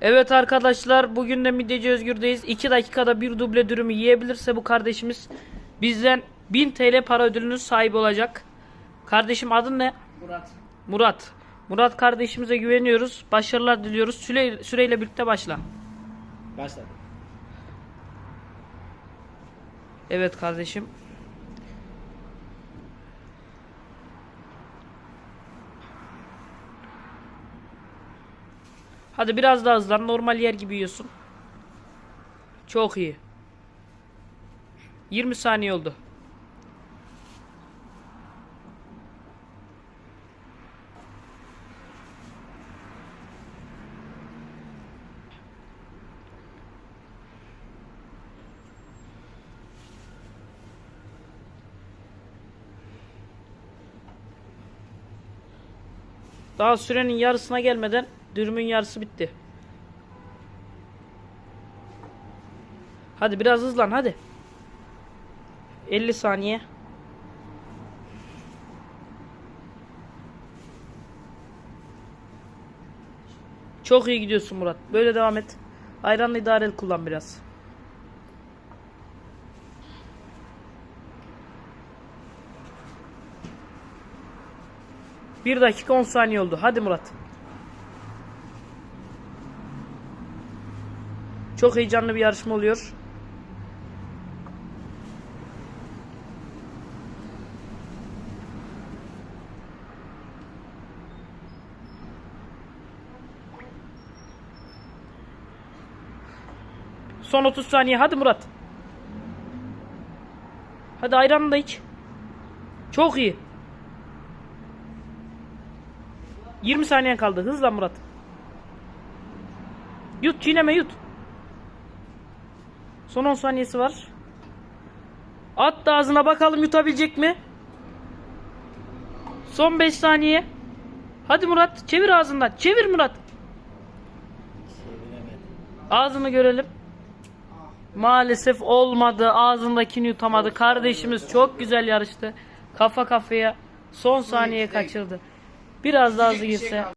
Evet arkadaşlar bugün de Midyeci Özgür'deyiz. 2 dakikada bir duble dürümü yiyebilirse bu kardeşimiz bizden 1000 TL para ödülünün sahibi olacak. Kardeşim adın ne? Murat. Murat. Murat kardeşimize güveniyoruz. Başarılar diliyoruz. Süre, süreyle birlikte başla. Başladı. Evet kardeşim. Hadi biraz daha hızlan. Normal yer gibi yiyorsun. Çok iyi. 20 saniye oldu. Daha sürenin yarısına gelmeden dürümün yarısı bitti. Hadi biraz hızlan hadi. 50 saniye. Çok iyi gidiyorsun Murat. Böyle devam et. Ayranla idareli kullan biraz. Bir dakika 10 saniye oldu. Hadi Murat. Çok heyecanlı bir yarışma oluyor. Son 30 saniye. Hadi Murat. Hadi ayranını da iç. Çok iyi. 20 saniyen kaldı. Hızla Murat. Yut çiğneme yut. Son 10 saniyesi var. At da ağzına bakalım yutabilecek mi? Son 5 saniye. Hadi Murat çevir ağzından. Çevir Murat. Ağzını görelim. Maalesef olmadı. Ağzındakini yutamadı. Kardeşimiz çok güzel yarıştı. Kafa kafaya son saniye kaçırdı. Biraz daha hızlı girse.